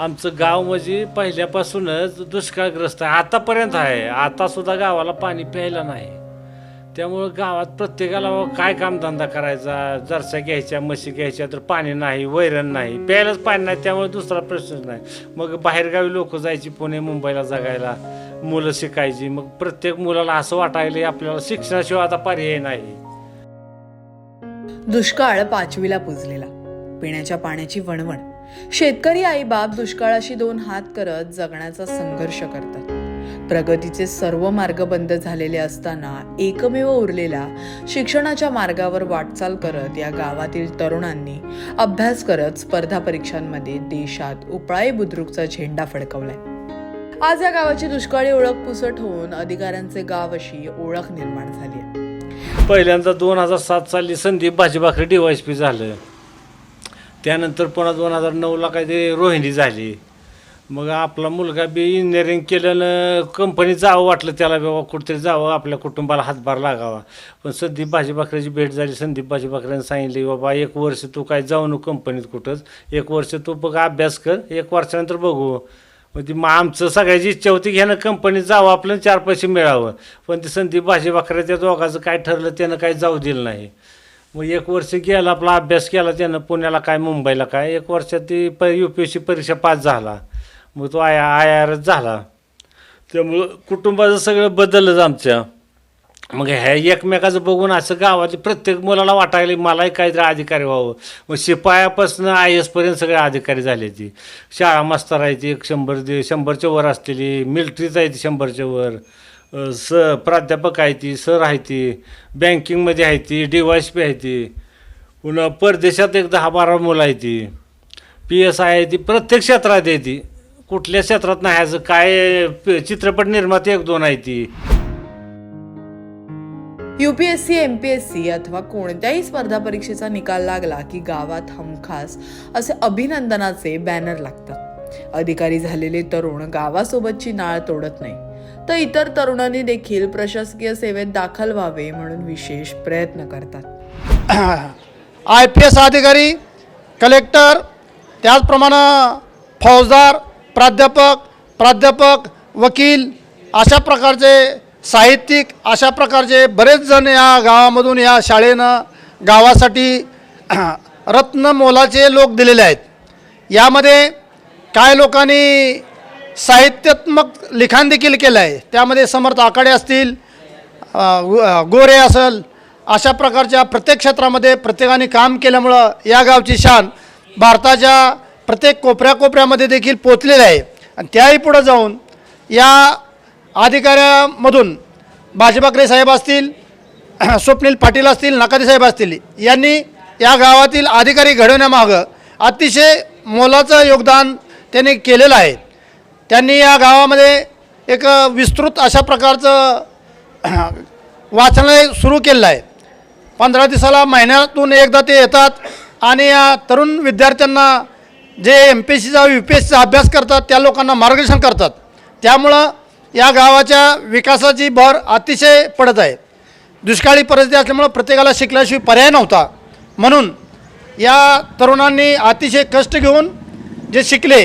आमचं गाव म्हणजे पहिल्यापासूनच दुष्काळग्रस्त आहे. आतापर्यंत आहे. आता सुद्धा गावाला पाणी प्यायला नाही. त्यामुळं गावात प्रत्येकाला काय कामधंदा करायचा? जरसा घ्यायच्या म्हशी घ्यायच्या तर पाणी नाही वैरण नाही. प्यायलाच पाणी नाही त्यामुळे दुसरा प्रश्नच नाही. मग बाहेरगावी लोक जायची पुणे मुंबईला जगायला मुलं शिकायची. मग प्रत्येक मुलाला असं वाटायला आपल्याला शिक्षणाशिवाय आता पर्याय नाही. दुष्काळ पाचवीला पुजलेला. पिण्याच्या पाण्याची वणवण. शेतकरी आईबाप दुष्काळाशी दोन हात करत जगण्याचा संघर्ष करतात. प्रगतीचे सर्व मार्ग बंद झालेले असताना एकमेव उरलेला शिक्षणाच्या मार्गावर वाटचाल करत या गावातील तरुणांनी अभ्यास करत स्पर्धा परीक्षांमध्ये देशात उपळाई बुद्रुकचा झेंडा फडकवलाय. आज या गावाची दुष्काळी ओळख पुसट होऊन अधिकाऱ्यांचे गाव अशी ओळख निर्माण झाली आहे. पहिल्यांदा दोन हजार सात साली संदीप भाजीभाकरी डिवायस पी झालं. त्यानंतर पुन्हा दोन हजार नऊला काय ते रोहिणी झाली. मग आपला मुलगा बी इंजिनिअरिंग केल्यानं कंपनीत जावं वाटलं त्याला बाबा कुठेतरी जावं आपल्या कुटुंबाला हातभार लागावा. पण संदीप भाजी भाजीभाकऱ्याची भेट झाली संदीप भाजी भाजीभाकऱ्याने सांगितली बाबा एक वर्ष तू काय जाऊ नको कंपनीत कुठंच. एक वर्ष तू बघ अभ्यास कर एक वर्षानंतर बघू. मग ती मग आमचं सगळ्याची इच्छा होती घ्यानं कंपनीत जावं आपलं चार पैसे मिळावं. पण ते संदीप भाजी भाजीभाकऱ्याच्या दोघाचं काय ठरलं त्यानं काही जाऊ दिलं नाही. मग एक वर्ष गेला आपला अभ्यास केला त्यानं पुण्याला काय मुंबईला काय एक वर्षात ती प यू पी एस सी परीक्षा पास झाला. मग तो आय आय आरच झाला. त्यामुळं कुटुंबाचं सगळं बदललंच आमच्या. मग ह्या एकमेकाचं बघून असं गावातले प्रत्येक मुलाला वाटायला मलाही काहीतरी अधिकारी व्हावं. मग शिपायापासून आय एसपर्यंत सगळे अधिकारी झाले ती. शाळा मास्तर आहे ती एक शंभर दे शंभरच्या वर असलेली मिलिटरीच आहे ती शंभरच्या वर. स प्राध्यापक आहे ती सर आहे ती बँकिंगमध्ये आहे ती डी वाय पी आहे ती पुन्हा परदेशात एक दहा बारा मुलं आहे ती पी एस आय आहे ती प्रत्येक क्षेत्रात आहे ती कुठल्या क्षेत्रात नाही ह्याचं काय प- चित्रपट निर्माती एक दोन आहे ती. U P S C M P S C अथवा कोणत्याही स्पर्धा परीक्षेचा निकाल लागला की गावात हमखास असे अभिनंदनाचे बॅनर लागतात. अधिकारी झालेले तरुण गावासोबतची नाळ तोडत नाही तर इतर तरुणांनी देखील प्रशासकीय सेवेत दाखल व्हावे म्हणून विशेष प्रयत्न करतात. आय पी एस अधिकारी कलेक्टर त्याचप्रमाणे फौजदार प्राध्यापक प्राध्यापक वकील अशा प्रकारचे साहित्यिक अशा प्रकारचे बरेच जण या गावामधून या शाळेनं गावासाठी रत्न मोलाचे लोक दिलेले आहेत. यामध्ये काय लोकांनी साहित्यात्मक लिखाण देखील केलं आहे त्यामध्ये समर्थ आकाडे असतील गोरे असेल अशा प्रकारच्या प्रत्येक क्षेत्रामध्ये प्रत्येकाने काम केल्यामुळं या गावची शान भारताच्या प्रत्येक कोपऱ्या कोपऱ्यामध्ये देखील पोचलेली आहे. आणि त्याही पुढं जाऊन या अधिकाऱ्यामधून बाजीबाकरे साहेब असतील स्वप्नील पाटील असतील नकादी साहेब असतील यांनी या गावातील अधिकारी घडवण्यामागं अतिशय मोलाचं योगदान त्यांनी केलेलं आहे. त्यांनी या गावामध्ये एक विस्तृत अशा प्रकारचं वाचनालय सुरू केलेलं आहे. पंधरा दिवसाला महिन्यातून एकदा ते येतात आणि या तरुण विद्यार्थ्यांना जे एम पी एस सीचा यू पी एस सीचा अभ्यास करतात त्या लोकांना मार्गदर्शन करतात. त्यामुळं या गावाच्या विकासाची भर अतिशय पडत आहे. दुष्काळी परिस्थिती असल्यामुळं प्रत्येकाला शिकल्याशिवाय पर्याय नव्हता. म्हणून या तरुणांनी अतिशय कष्ट घेऊन जे शिकले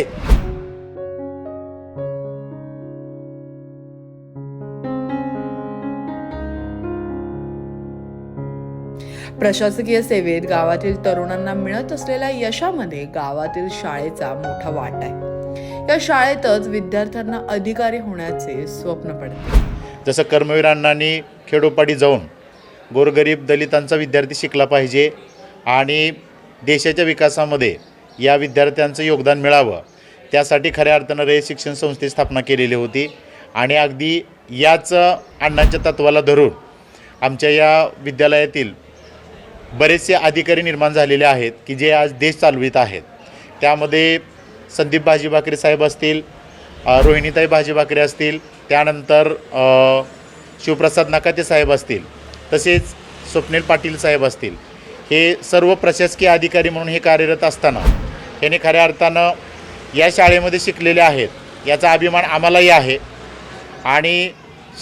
प्रशासकीय सेवेत गावातील तरुणांना मिळत असलेल्या यशामध्ये गावातील शाळेचा मोठा वाटा आहे. या शाळेतच विद्यार्थ्यांना अधिकारी होण्याचे स्वप्न पडते. जसं कर्मवीर अण्णांनी खेडोपाडी जाऊन गोरगरीब दलितांचा विद्यार्थी शिकला पाहिजे आणि देशाच्या विकासामध्ये या विद्यार्थ्यांचं योगदान मिळावं त्यासाठी खऱ्या अर्थानं रयत शिक्षण संस्थेची स्थापना केलेली होती. आणि अगदी याच अण्णांच्या तत्वाला धरून आमच्या या विद्यालयातील बरेचसे अधिकारी निर्माण झालेले आहेत की जे आज देश चालवित आहेत. त्यामध्ये संदीप भाजी भाकरे साहेब असतील रोहिणीताई भाजी भाकरे असतील त्यानंतर शिवप्रसाद नकाते साहेब असतील तसेच स्वप्नील पाटील साहेब असतील. हे सर्व प्रशासकीय अधिकारी म्हणून हे कार्यरत असताना याने खऱ्या अर्थानं या शाळेमध्ये शिकलेले आहेत. याचा अभिमान आम्हालाही आहे. आणि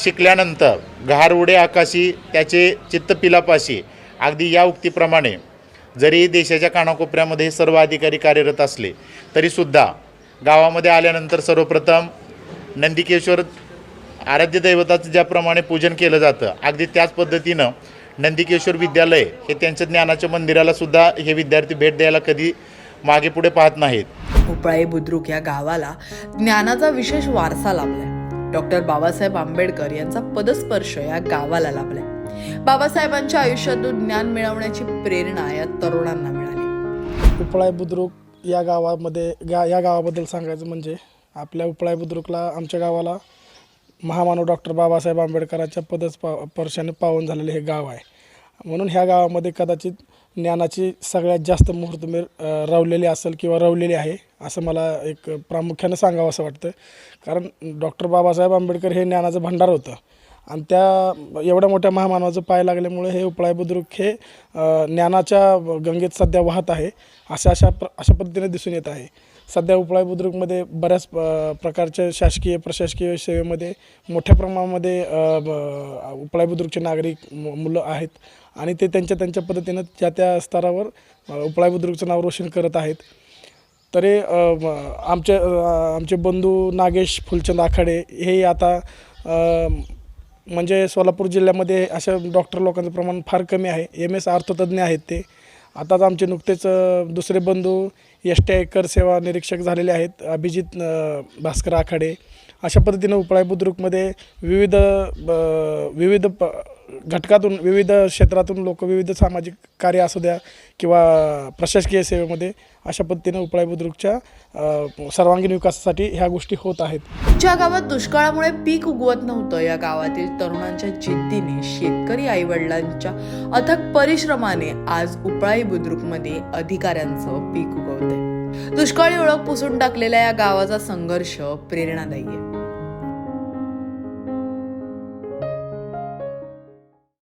शिकल्यानंतर घार उडे आकाशी त्याचे चित्त पिलापाशी अगदी या उक्तीप्रमाणे जरी देशाच्या कानाकोपऱ्यामध्ये हे सर्व अधिकारी कार्यरत असले तरीसुद्धा गावामध्ये आल्यानंतर सर्वप्रथम नंदिकेश्वर आराध्य दैवताचं ज्याप्रमाणे पूजन केलं जातं अगदी त्याच पद्धतीनं नंदिकेश्वर विद्यालय हे त्यांच्या ज्ञानाच्या मंदिराला सुद्धा हे विद्यार्थी भेट द्यायला कधी मागे पुढे पाहत नाहीत. उपळाई बुद्रुक या गावाला ज्ञानाचा विशेष वारसा लाभलाय. डॉक्टर बाबासाहेब आंबेडकर यांचा पदस्पर्श या गावाला लाभलाय. बाबासाहेबांच्या आयुष्यातून ज्ञान मिळवण्याची प्रेरणा या तरुणांना मिळाली. उपळाय बुद्रुक या गावामध्ये गा या गावाबद्दल सांगायचं म्हणजे आपल्या उपळाय बुद्रुकला आमच्या गावाला महामानव डॉक्टर बाबासाहेब आंबेडकरांच्या पदस्पर्शाने पावन झालेले हे गाव आहे. म्हणून ह्या गावामध्ये कदाचित ज्ञानाची सगळ्यात जास्त मुहूर्तमेर अ, रवलेली असेल किंवा रवलेली आहे असं मला एक प्रामुख्यानं सांगावं असं वाटतं. कारण डॉक्टर बाबासाहेब आंबेडकर हे ज्ञानाचं भंडार होतं. आणि त्या एवढ्या मोठ्या महामानवाचं पाय लागल्यामुळे हे उपळाय बुद्रुक हे ज्ञानाच्या गंगेत सध्या वाहत आहे अशा अशा प्र अशा पद्धतीने दिसून येत आहे. सध्या उपळाई बुद्रुकमध्ये बऱ्याच प्रकारच्या शासकीय प्रशासकीय सेवेमध्ये मोठ्या प्रमाणामध्ये ब- उपळाई बुद्रुकचे नागरिक मुलं आहेत आणि ते त्यांच्या त्यांच्या पद्धतीनं ज्या त्या स्तरावर उपळा उपळाई बुद्रुकचं नाव रोशन करत आहेत. तरी आमचे आमचे बंधू नागेश फुलचंद आखाडे हे आता म्हणजे सोलापूर जिल्ह्यामध्ये अशा डॉक्टर लोकांचं प्रमाण फार कमी आहे. एम एस अर्थतज्ञ आहेत ते. आताच आमचे नुकतेच दुसरे बंधू एस टी आयकर सेवा निरीक्षक झालेले आहेत अभिजित भास्कर आखाडे. अशा पद्धतीनं उपळाई बुद्रुकमध्ये विविध ब- विविध प घटकातून विविध क्षेत्रातून लोक विविध सामाजिक कार्य असू द्या किंवा प्रशासकीय सेवेमध्ये अशा पद्धतीने उपळाई बुद्रुकच्या सर्वांगीण विकासासाठी ह्या गोष्टी होत आहेत. ज्या गावात दुष्काळामुळे पीक उगवत नव्हतं. या गावातील तरुणांच्या जिद्दीने शेतकरी आईवडिलांच्या अथक परिश्रमाने आज उपळाई बुद्रुकमध्ये अधिकाऱ्यांचं पीक उगवतंय. दुष्काळी ओळख पुसून टाकलेल्या या गावाचा संघर्ष प्रेरणादायी आहे.